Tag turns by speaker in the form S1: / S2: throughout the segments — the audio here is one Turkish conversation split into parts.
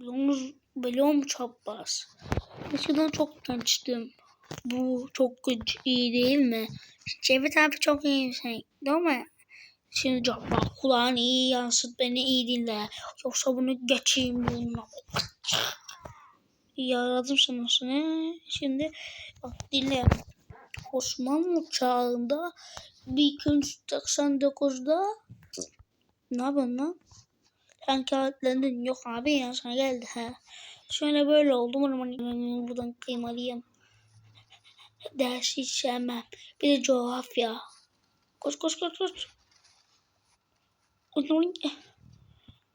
S1: Yalnız biliyor musun Abbas? Eskiden çok gençtim. Bu çok iyi değil mi? Cevdet abi çok iyi bir şey değil mi? Şimdi Cabbar kulağını iyi yansıt beni iyi dinle. Yoksa bunu geçeyim bununla. Yaradım sana seni. Şimdi bak dinle. Osmanlı çağında 1289'da ne yapıyorsun lan? Sen kağıtlandın. Yok abi ya sana geldi ha. Şöyle böyle oldu. Umarım buradan kıymalıyım. Ders hiç sevmem. Bir de coğrafya. Koş koş koş koş.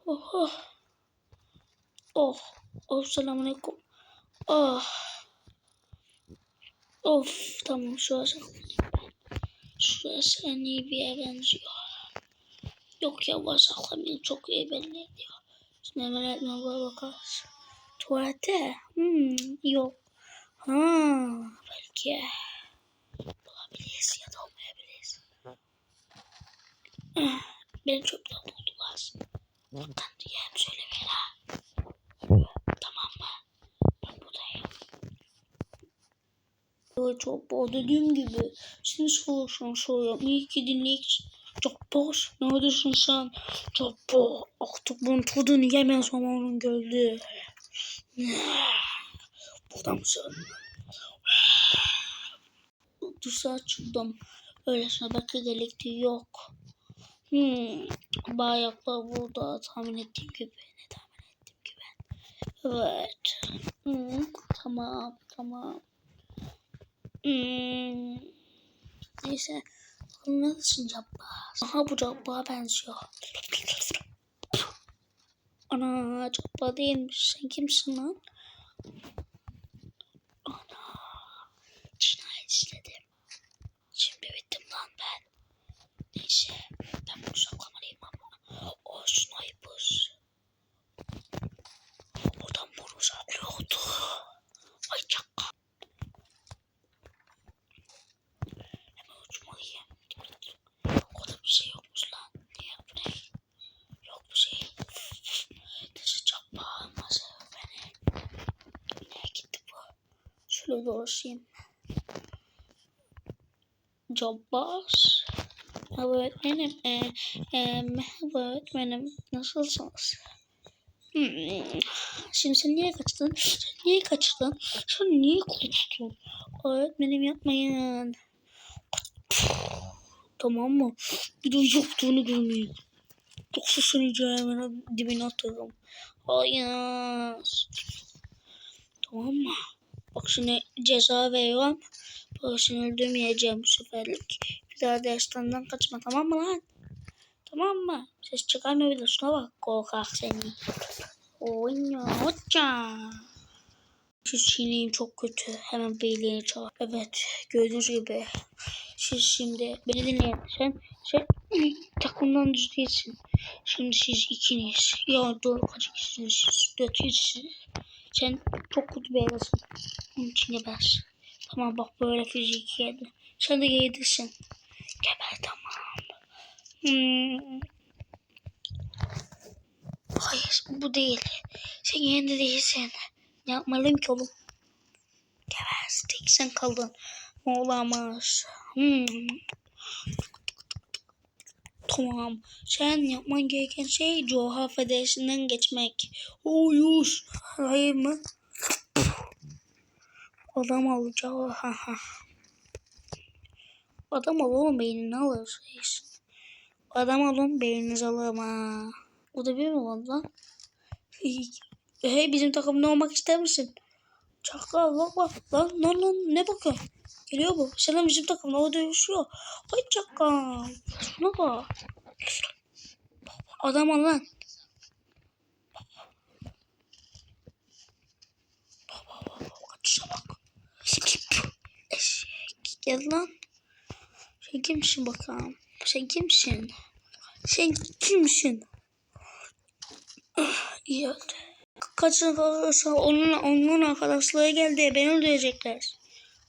S1: Oh oh. Oh. Oh selamünaleyküm. Oh. Of tamam şurası. Şurası en iyi bir yere benziyor. Yok ya saklamayın çok iyi belli ediyor. Şimdi hemen etme buraya bakarız. Tuvalete? Hmm, yok. Ha, belki bulabiliriz ya da olmayabiliriz. Ah, Beni çöpten buldular. Buradan diyeyim söylemeyin ha. Tamam mı? Ben buradayım. Çok o dediğim gibi. Şimdi sorursan soruyorum. İyi ki dinleyici. Boş. Neredesin sen? Çok boş. Artık bunun tadını yeme zamanın geldi. Burada mısın? Dışarı çıktım. Öylesine belki gerektiği yok. Hmm. Bayaklar burada tahmin ettiğim gibi. Ne tahmin ettiğim gibi. Evet. Hmm. Tamam. Tamam. Hmm. Neyse. Nasılsın Cabbar? Aha bu Cabbar'a benziyor. Ana Cabbar değilmiş. Sen kimsin lan? Ana. Cinayet işledim. Şimdi bittim lan ben. Neyse. Ben bunu saklamalıyım ama. O sniper. Oradan bunu saklıyordu. Ay çakka. Hemen uçmalıyım. Orada bir şey yokmuş lan. Ne bu ne? Yok bir şey. Neyse çok bağırmaz beni. Nereye gitti bu? Şöyle dolaşayım. Cabbar. Merhaba öğretmenim. Ee, e, merhaba öğretmenim. Nasılsınız? Hmm. Şimdi sen niye kaçtın? Niye kaçtın? Sen niye kaçtın? Öğretmenim yapmayın. Tamam mı? Bir de yoktuğunu görmeyin. Yoksa seni cehennemin dibine atarım. Hayır. Tamam mı? Bak şimdi ceza veriyorum. Seni öldürmeyeceğim bu seferlik. Bir daha dersten kaçma tamam mı lan? Tamam mı? Ses çıkarmayabilir. Şuna bak korkak seni. Oyna hoca. Şu çiğneyim çok kötü. Hemen beyliğini çağır. Evet gördüğünüz gibi. Siz şimdi beni dinleyin. Sen, sen takımdan düz değilsin. Şimdi siz ikiniz. Ya doğru kaç kişisiniz siz? Dört kişisiniz. Sen çok kötü bir evlasın. Onun için geber. Tamam bak böyle fizik yedi. Sen de yedirsin. Geber tamam. Hmm. Hayır bu değil. Sen yerinde değilsin. Ne yapmalıyım ki oğlum? Geber. Tek sen kaldın. Olamaz. Hmm. Tamam. Sen yapman gereken şey coğrafya dersinden geçmek. Hayır. Hayır mı? Adam alacağım. Adam ol oğlum beynini alır. Adam olun beyninizi alırım ha. O da bir mi var lan? Hey bizim takımda olmak ister misin? Çakal bak bak lan lan lan ne bakıyor? Geliyor bu. Selam bizim takımda o dövüşüyor. Ay çakal. Şuna bak. Adam lan. Kaçışa bak. Eşek. Gel lan. Sen kimsin bakalım? Sen kimsin? Sen kimsin? İyi oldu. Kaçın arkadaşlar onun, onun arkadaşları geldi. Beni öldürecekler.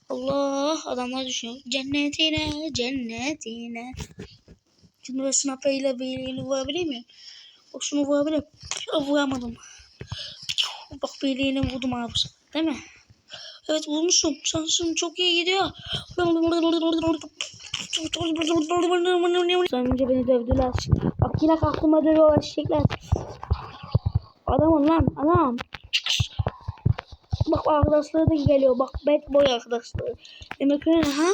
S1: Allah adamlar düşüyor. Cennetine cennetine. Şimdi ben ile birini vurabilir miyim? Bak şunu vurabilirim. Vuramadım. Bak bileğine vurdum abi. Değil mi? Evet bulmuşum. Şansım çok iyi gidiyor. Önce beni dövdüler. Bak yine kalktıma dövüyorlar çiçekler. Adamım lan adam. Bak arkadaşları da geliyor. Bak bad boy arkadaşları. Demek öyle ha?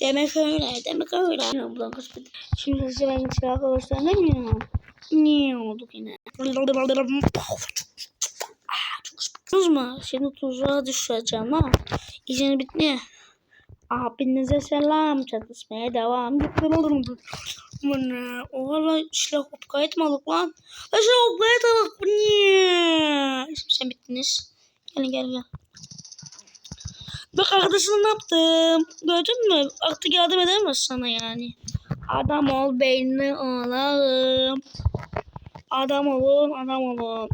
S1: Demek öyle. Demek öyle. Şimdi size ben silah göstereyim mi? Niye olduk yine? Tuz mu? Şimdi tuzağa düşeceğim ha. İşini bitti. Abinize selam çatışmaya devam. Bu ne? Oğlan silah hopka etmalık lan. Silah hopka etmalık. Bu niye? Şimdi sen bittiniz. Gelin gel gel. Bak arkadaşına ne yaptım? Gördün mü? Artık yardım edemez sana yani. Adam ol beynini alalım. Adam olun, adam olun.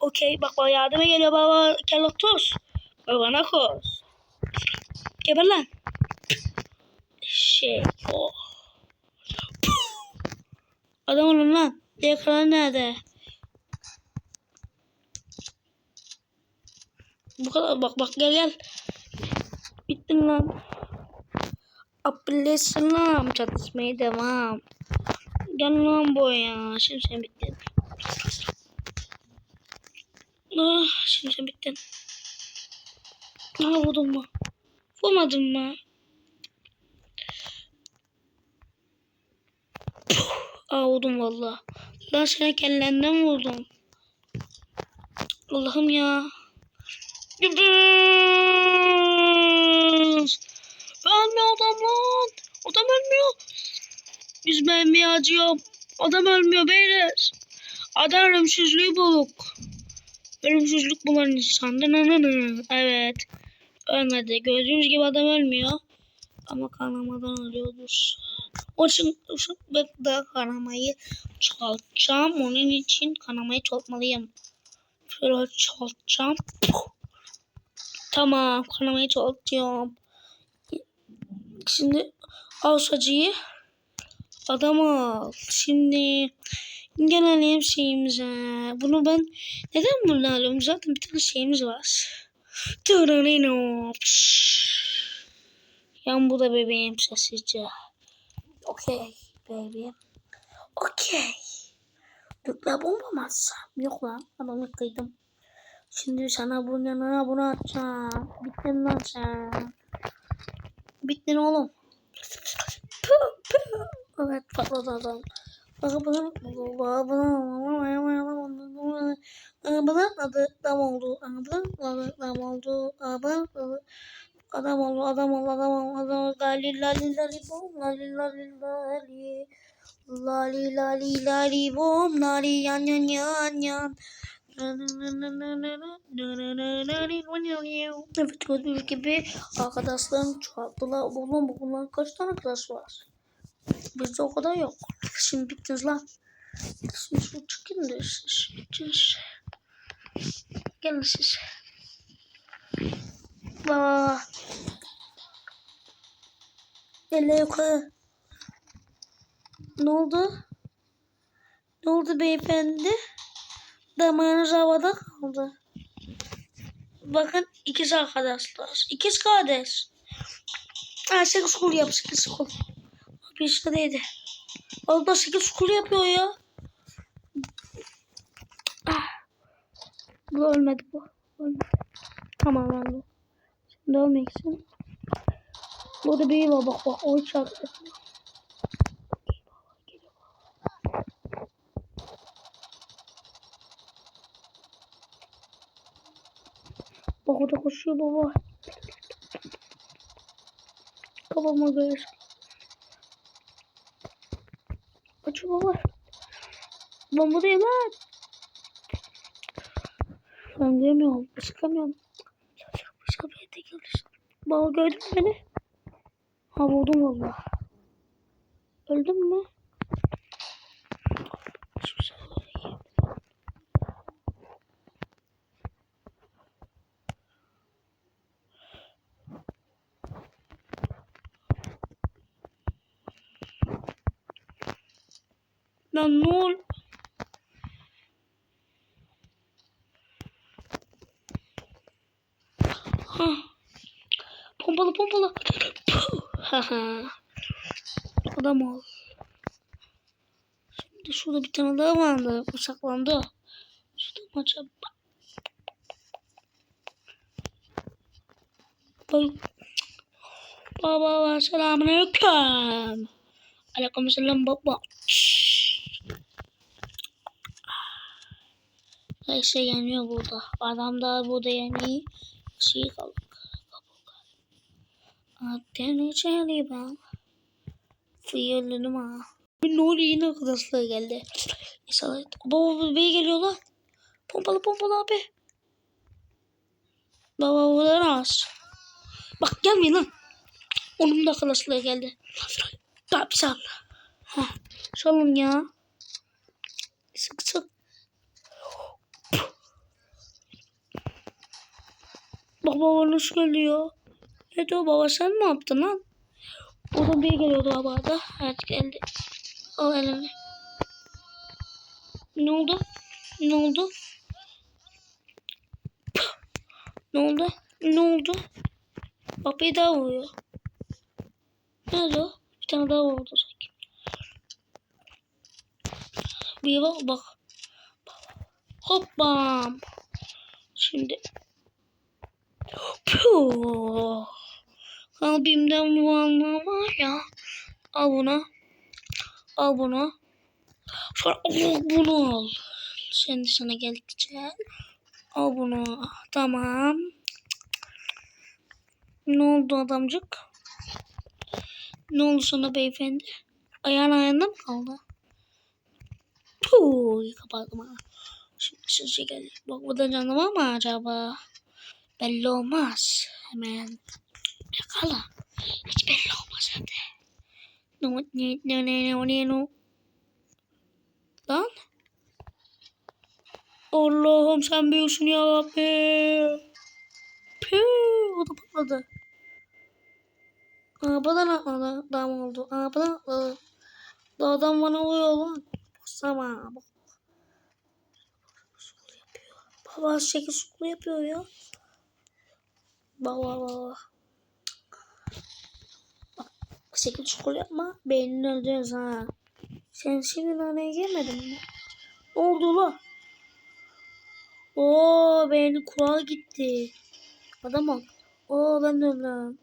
S1: Okey bak bana yardıma geliyor baba. Keloktos. Babana koz. Geber lan. Şey. Oh. Adam olun lan. Diğer nerede? Bu kadar bak bak gel gel. Bittin lan. Abdülselam çatışmaya devam. Gel lan boya. Şimdi sen bittin. Ah, şimdi sen bittin. Aa vurdun mu? Vurmadın mı? Aa vurdum valla. Lan sana kellenden vurdum. Allah'ım ya. Gidiyoruz. Ölmüyor adam lan. Adam ölmüyor. Biz mermiye acıyor. Adam ölmüyor beyler. Adam ölümsüzlüğü bulduk. Ölümsüzlük bulan insan. Dınınını. Evet. Ölmedi. Gördüğünüz gibi adam ölmüyor. Ama kanamadan ölüyordur. O için ben daha kanamayı çoğaltacağım. Onun için kanamayı çoğaltmalıyım. Şöyle çoğaltacağım. Tamam. Kanamayı çoğaltıyorum. Şimdi al sacıyı. Adam al. Şimdi gelelim şeyimize. Bunu ben neden bunu alıyorum? Zaten bir tane şeyimiz var. Yan bu da bebeğim sessizce. Okey baby. Okey. Nükleer bomba mı atsam? Yok lan. Adamı kıydım. Şimdi sana bunun yanına bunu atacağım. Bittin lan sen. Bittin oğlum. Evet patladı adam. Arabadan Arabadan adı adam oldu. Arabadan adı adam oldu. Arabadan adı adam oldu. Adam oldu. Adam oldu. Adam oldu. Lali lali lali bom. Lali lali lali. Lali lali lali bom. Lali yan yan yan yan. Evet gördüğünüz gibi arkadaşlarım çoğalttılar. Oğlum bunların kaç tane arkadaş var? Bizde o kadar yok. Şimdi bittiniz lan. Şimdi şu çıkın da siz bittiniz. Gelin siz. Baba. Elle yukarı. Ne oldu? Ne oldu beyefendi? Damarınız havada kaldı. Bakın ikiz arkadaşlar. İkiz kardeş. Ha, sekiz kul yap sekiz kul. Bir işte değildi. Allah sekiz kul yapıyor ya. Ah. Bu ölmedi bu. Ölmedi. Tamam öldü. Şimdi ölmeyeceksin. Burada bir var bak bak. O çarptı. Bak o da koşuyor baba. Kafama göre. Kaçıyor baba. Ben buradayım lan. Ben görmüyorum. Çıkamıyorum. Başka bir yerde gelirsin. Baba gördün mü beni? Ha vurdum valla. Öldün mü? Hiçbir şey yok. Lan ne ol? Ha. Pompalı pompalı. Adam ol. Şimdi şurada bir tane daha vardı. Saklandı. Şurada acaba? Bak. Baba selamünaleyküm. Aleykümselam baba. Neyse yanıyor burada. Adam da burada yanıyor. Şey kaldı. Akdeniz içeri ben. Fıyırladım ha. Bir Nuri yine arkadaşlar geldi. İnşallah. Baba bebeği geliyor lan. Pompalı pompalı abi. Baba buradan az. Bak gelmeyin lan. Onun da arkadaşlar geldi. Bak bir. Salın ya. Sık sık. Bak baba nasıl geliyor. Ne diyor baba sen mi yaptın lan? Oradan biri geliyordu baba da. Evet geldi. Al elini. Ne oldu? Ne oldu? Ne oldu? Ne oldu? Bak bir daha vuruyor. Nerede o? Bir tane daha vurdu sanki. Bir bak bak. Hoppa. Şimdi. Puh. Kalbimden vuranlar var ya. Al bunu. Al bunu. Sonra al bunu al. De sana geldikçe. Al bunu. Tamam. Ne oldu adamcık? Ne oldu sana beyefendi? Ayağın ayağında mı kaldı? Puh, kapattım ha. Şimdi sizce gel. Bak burada canlı var mı acaba? Belli olmaz. Hemen yakala. Hiç belli olmaz. No, ne, ne, ne, ne, ne, no. Lan? Allah'ım sen büyüksün ya Rabbi. Püh, o da patladı. Arabadan atladı. Adam oldu. Arabadan atladı. Adam bana vuruyor lan. Yapıyor. Baba şekil sukul yapıyor ya. Baba baba. Bak. Şekil sukul yapma. Beynini öldürürüz ha. Sen şimdi naneye girmedin mi? Oldu la? Oo beynin kulağı gitti. Adam ol. Oo ben de öldüm.